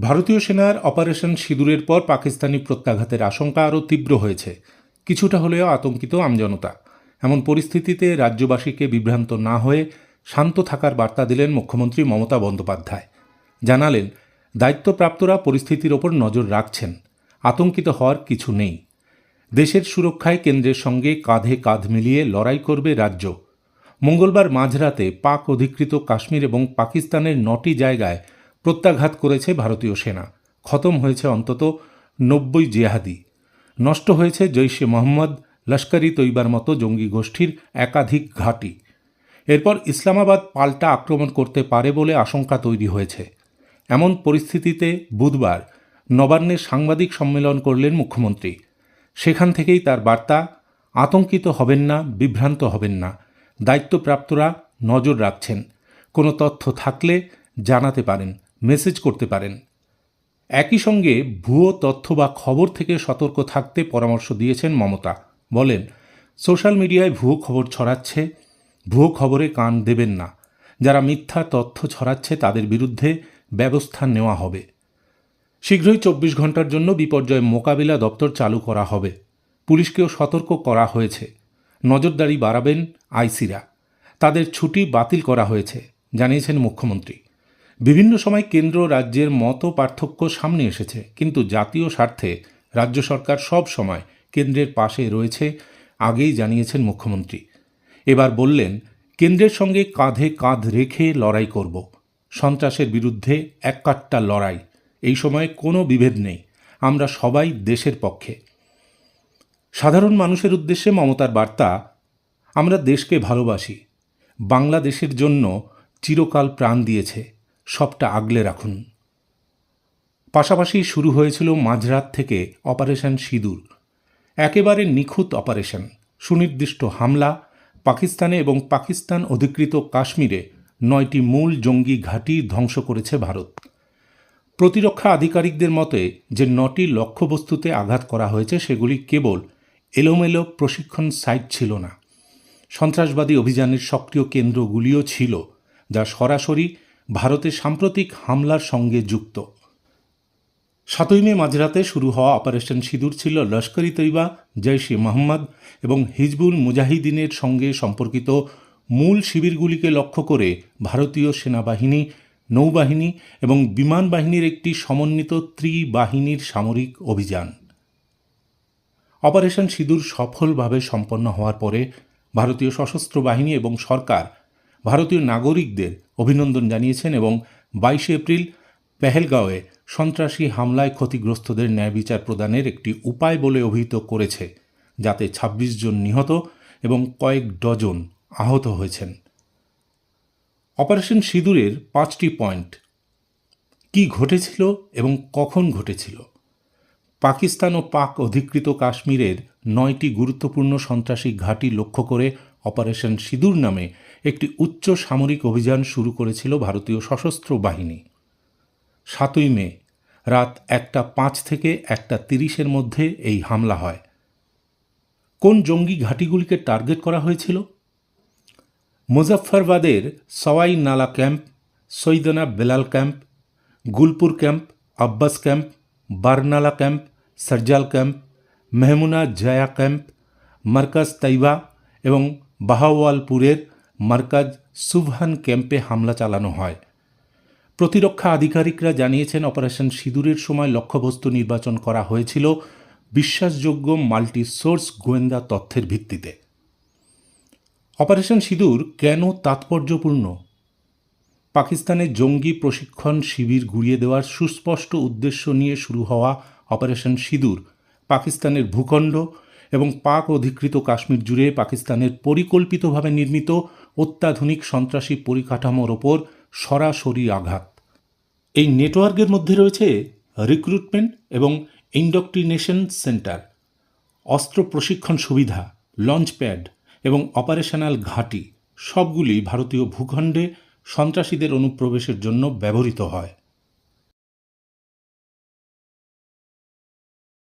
ভারতীয় সেনার অপারেশন সিঁদুরের পর পাকিস্তানি প্রত্যাঘাতের আশঙ্কা আরও তীব্র হয়েছে। কিছুটা হলেও আতঙ্কিত আমজনতা। এমন পরিস্থিতিতে রাজ্যবাসীকে বিভ্রান্ত না হয়ে শান্ত থাকার বার্তা দিলেন মুখ্যমন্ত্রী মমতা বন্দ্যোপাধ্যায়। জানালেন, দায়িত্বপ্রাপ্তরা পরিস্থিতির ওপর নজর রাখছেন। আতঙ্কিত হওয়ার কিছু নেই। দেশের সুরক্ষায় কেন্দ্রের সঙ্গে কাঁধে কাঁধ মিলিয়ে লড়াই করবে রাজ্য। মঙ্গলবার মাঝরাতে পাক অধিকৃত কাশ্মীর এবং পাকিস্তানের নটি জায়গায় প্রত্যাঘাত করেছে ভারতীয় সেনা। খতম হয়েছে অন্তত নব্বই জেহাদি। নষ্ট হয়েছে জৈশে মোহাম্মদ লস্করি তৈবার মতো জঙ্গি গোষ্ঠীর একাধিক ঘাঁটি। এরপর ইসলামাবাদ পাল্টা আক্রমণ করতে পারে বলে আশঙ্কা তৈরি হয়েছে। এমন পরিস্থিতিতে বুধবার নবান্নে সাংবাদিক সম্মেলন করলেন মুখ্যমন্ত্রী। সেখান থেকেই তার বার্তা, আতঙ্কিত হবেন না, বিভ্রান্ত হবেন না। দায়িত্বপ্রাপ্তরা নজর রাখছেন। কোনো তথ্য থাকলে জানাতে পারেন। মেসেজ করতে পারেন। একই সঙ্গে ভুয়ো তথ্য বা খবর থেকে সতর্ক থাকতে পরামর্শ দিয়েছেন মমতা। বলেন, সোশ্যাল মিডিয়ায় ভুয়ো খবর ছড়াচ্ছে। ভুয়ো খবরে কান দেবেন না। যারা মিথ্যা তথ্য ছড়াচ্ছে তাদের বিরুদ্ধে ব্যবস্থা নেওয়া হবে। শীঘ্রই চব্বিশ ঘণ্টার জন্য বিপর্যয় মোকাবিলা দপ্তর চালু করা হবে। পুলিশকেও সতর্ক করা হয়েছে। নজরদারি বাড়াবেন আইসিরা। তাদের ছুটি বাতিল করা হয়েছে, জানিয়েছেন মুখ্যমন্ত্রী। বিভিন্ন সময় কেন্দ্র রাজ্যের মত পার্থক্য সামনে এসেছে, কিন্তু জাতীয় স্বার্থে রাজ্য সরকার সব সময় কেন্দ্রের পাশে রয়েছে আগেই জানিয়েছেন মুখ্যমন্ত্রী। এবার বললেন, কেন্দ্রের সঙ্গে কাঁধে কাঁধ রেখে লড়াই করব। সন্ত্রাসের বিরুদ্ধে এককাট্টা লড়াই। এই সময়ে কোনো বিভেদ নেই। আমরা সবাই দেশের পক্ষে। সাধারণ মানুষের উদ্দেশ্যে মমতার বার্তা, আমরা দেশকে ভালোবাসি। বাংলাদেশের জন্য চিরকাল প্রাণ দিয়েছে। সবটা আগলে রাখুন। পাশাপাশি শুরু হয়েছিল মাঝরাত থেকে অপারেশন সিঁদুর। একেবারে নিখুঁত অপারেশন, সুনির্দিষ্ট হামলা, পাকিস্তানে এবং পাকিস্তান অধিকৃত কাশ্মীরে নয়টি মূল জঙ্গি ঘাঁটি ধ্বংস করেছে ভারত। প্রতিরক্ষা আধিকারিকদের মতে, যে নটি লক্ষ্যবস্তুতে আঘাত করা হয়েছে, সেগুলি কেবল এলোমেলো প্রশিক্ষণ সাইট ছিল না। সন্ত্রাসবাদী অভিযানের সক্রিয় কেন্দ্রগুলিও ছিল, যা সরাসরি ভারতের সাম্প্রতিক হামলার সঙ্গে যুক্ত। সাতই মে মাঝরাতে শুরু হওয়া অপারেশন সিঁদুর ছিল লস্করি তৈবা জৈশে মোহাম্মদ এবং হিজবুল মুজাহিদিনের সঙ্গে সম্পর্কিত মূল শিবিরগুলিকে লক্ষ্য করে ভারতীয় সেনাবাহিনী, নৌবাহিনী এবং বিমান বাহিনীর একটি সমন্বিত ত্রিবাহিনীর সামরিক অভিযান। অপারেশন সিঁদুর সফলভাবে সম্পন্ন হওয়ার পরে ভারতীয় সশস্ত্র বাহিনী এবং সরকার ভারতীয় নাগরিকদের অভিনন্দন জানিয়েছেন এবং বাইশে এপ্রিল পেহেলগাঁওয়ে সন্ত্রাসী হামলায় ক্ষতিগ্রস্তদের ন্যায় বিচার প্রদানের একটি উপায় বলে অভিহিত করেছে, যাতে ২৬ জন নিহত এবং কয়েক ডজন আহত হয়েছেন। অপারেশন সিঁদুরের পাঁচটি পয়েন্ট, কি ঘটেছিল এবং কখন ঘটেছিল? পাকিস্তান ও পাক অধিকৃত কাশ্মীরের নয়টি গুরুত্বপূর্ণ সন্ত্রাসী ঘাঁটি লক্ষ্য করে অপারেশন সিঁদুর নামে একটি উচ্চ সামরিক অভিযান শুরু করেছিল ভারতীয় সশস্ত্র বাহিনী। সাতই মে, রাত একটা পাঁচ থেকে একটা তিরিশের মধ্যে এই হামলা হয়। কোন জঙ্গি ঘাঁটিগুলিকে টার্গেট করা হয়েছিল? মুজফ্ফরবাদের Sawai Nala camp, Syedna Bilal camp, Gulpur camp, Abbas camp, Barnala camp, Sarjal camp, Mehmoona Joya camp, Markaz Taiba এবং বাহাওয়ালপুরের মার্কাজ সুবহান ক্যাম্পে হামলা চালানো হয়। প্রতিরক্ষা আধিকারিকরা জানিয়েছেন, অপারেশন সিঁদুরের সময় লক্ষ্যবস্তু নির্বাচন করা হয়েছিল বিশ্বাসযোগ্য মাল্টি সোর্স গোয়েন্দা তথ্যের ভিত্তিতে। অপারেশন সিঁদুর কেন তাৎপর্যপূর্ণ? পাকিস্তানের জঙ্গি প্রশিক্ষণ শিবির গুড়িয়ে দেওয়ার সুস্পষ্ট উদ্দেশ্য নিয়ে শুরু হওয়া অপারেশন সিঁদুর পাকিস্তানের ভূখণ্ড এবং পাক অধিকৃত কাশ্মীর জুড়ে পাকিস্তানের পরিকল্পিতভাবে নির্মিত অত্যাধুনিক সন্ত্রাসী পরিকাঠামোর ওপর সরাসরি আঘাত। এই নেটওয়ার্কের মধ্যে রয়েছে রিক্রুটমেন্ট এবং ইন্ডক্ট্রিনেশন সেন্টার, অস্ত্র প্রশিক্ষণ সুবিধা লঞ্চ প্যাড এবং অপারেশনাল ঘাঁটি, সবগুলি ভারতীয় ভূখণ্ডে সন্ত্রাসীদের অনুপ্রবেশের জন্য ব্যবহৃত হয়।